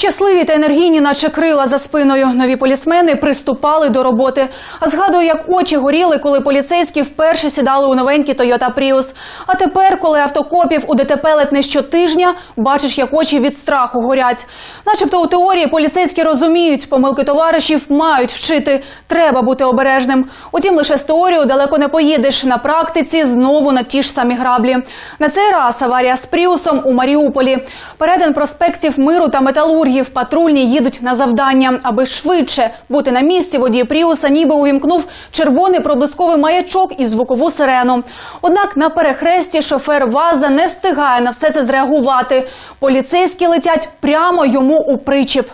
Щасливі та енергійні, наче крила за спиною. Нові полісмени приступали до роботи. А згадую, як очі горіли, коли поліцейські вперше сідали у новенький Toyota Prius. А тепер, коли автокопів у ДТП ледь не щотижня, бачиш, як очі від страху горять. Начебто у теорії поліцейські розуміють, помилки товаришів мають вчити. Треба бути обережним. Утім, лише з теорією далеко не поїдеш. На практиці знову на ті ж самі граблі. На цей раз аварія з Пріусом у Маріуполі. Перетин проспектів Миру та Металургів. Патрульні їдуть на завдання, аби швидше бути на місці. Водій Пріуса ніби увімкнув червоний проблисковий маячок і звукову сирену. Однак на перехресті шофер ВАЗа не встигає на все це зреагувати. Поліцейські летять прямо йому у причіп.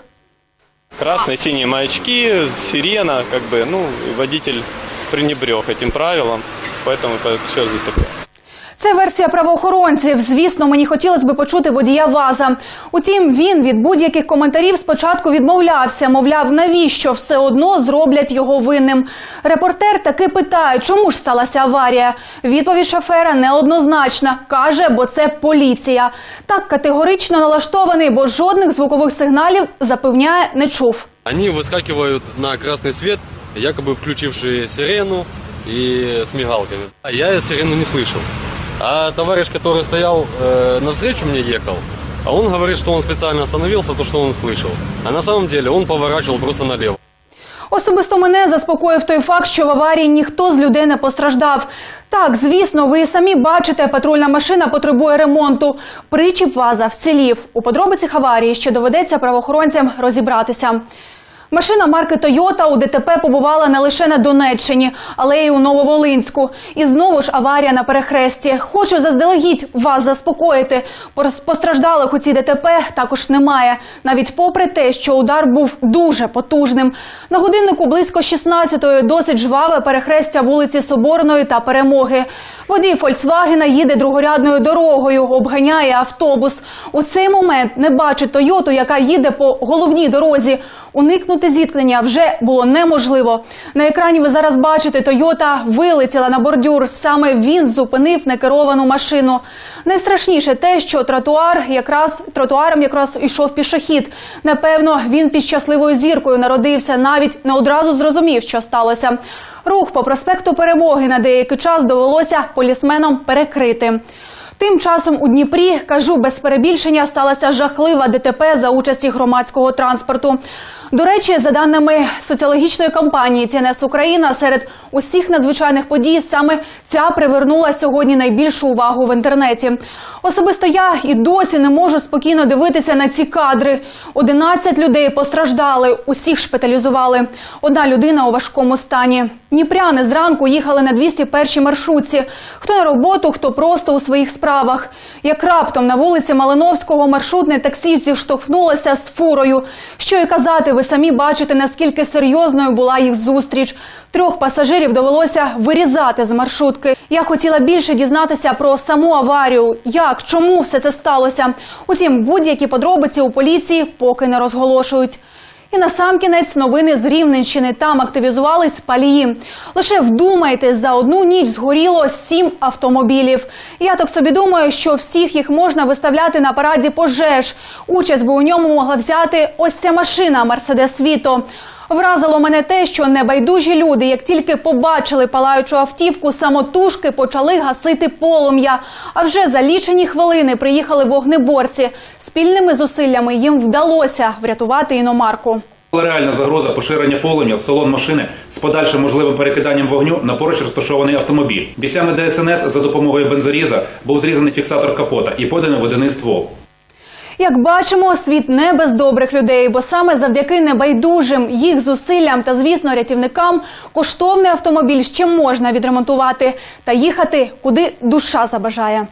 Красные, синие маячки, сирена, как бы, ну, и водитель пренебрег этим правилам, поэтому получилось ДТП. Це версія правоохоронців. Звісно, мені хотілося б почути водія ВАЗа. Утім, він від будь-яких коментарів спочатку відмовлявся. Мовляв, навіщо все одно зроблять його винним. Репортер таки питає, чому ж сталася аварія. Відповідь шофера неоднозначна. Каже, бо це поліція. Так категорично налаштований, бо жодних звукових сигналів запевняє не чув. Они выскакивают на красный свет, якобы включившие сирену и с мигалками. А я сирену не слышал. А товарищ, который стоял э, навстречу мне ехал, а он говорит, что он специально остановился, то, что он слышал. А на самом деле он поворачивал просто налево. Особисто мене заспокоїв той факт, що в аварії ніхто з людей не постраждав. Так, звісно, ви і самі бачите, патрульна машина потребує ремонту. Причіп ваза вцілів. У подробицях аварії ще доведеться правоохоронцям розібратися. Машина марки Тойота у ДТП побувала не лише на Донеччині, але й у Нововолинську. І знову ж аварія на перехресті. Хочу заздалегідь вас заспокоїти. Пос- Постраждалих у цій ДТП також немає, навіть попри те, що удар був дуже потужним. На годиннику близько 16-ї досить жваве перехрестя вулиці Соборної та Перемоги. Водій Фольксвагена їде другорядною дорогою, обганяє автобус. У цей момент не бачить Тойоту, яка їде по головній дорозі. Уникнути зіткнення вже було неможливо. На екрані ви зараз бачите, Тойота вилетіла на бордюр. Саме він зупинив некеровану машину. Найстрашніше те, що тротуар якраз тротуаром якраз ішов пішохід. Напевно, він під щасливою зіркою народився, навіть не одразу зрозумів, що сталося. Рух по проспекту Перемоги на деякий час довелося полісменам перекрити. Тим часом у Дніпрі, кажу, без перебільшення сталася жахлива ДТП за участі громадського транспорту. До речі, за даними соціологічної кампанії ЦНС Україна, серед усіх надзвичайних подій саме ця привернула сьогодні найбільшу увагу в інтернеті. Особисто я і досі не можу спокійно дивитися на ці кадри. 11 людей постраждали, усіх шпиталізували. Одна людина у важкому стані. Дніпряни зранку їхали на 201 маршрутці. Хто на роботу, хто просто у своїх справах. Як раптом на вулиці Малиновського маршрутне таксі зіштовхнулося з фурою. Що і казати, ви самі бачите, наскільки серйозною була їх зустріч. Трьох пасажирів довелося вирізати з маршрутки. Я хотіла більше дізнатися про саму аварію, як, чому все це сталося. Утім, будь-які подробиці у поліції поки не розголошують. І насамкінець новини з Рівненщини. Там активізувались палії. Лише вдумайте, за одну ніч згоріло сім автомобілів. Я так собі думаю, що всіх їх можна виставляти на параді пожеж. Участь би у ньому могла взяти ось ця машина Мерседес Віто. Вразило мене те, що небайдужі люди, як тільки побачили палаючу автівку, самотужки почали гасити полум'я. А вже за лічені хвилини приїхали вогнеборці. Спільними зусиллями їм вдалося врятувати іномарку. Реальна загроза поширення полум'я в салон машини з подальшим можливим перекиданням вогню на поруч розташований автомобіль. Бійцями ДСНС за допомогою бензоріза був зрізаний фіксатор капота і поданий водяний ствол. Як бачимо, світ не без добрих людей, бо саме завдяки небайдужим їх зусиллям та, звісно, рятівникам коштовний автомобіль ще можна відремонтувати та їхати, куди душа забажає.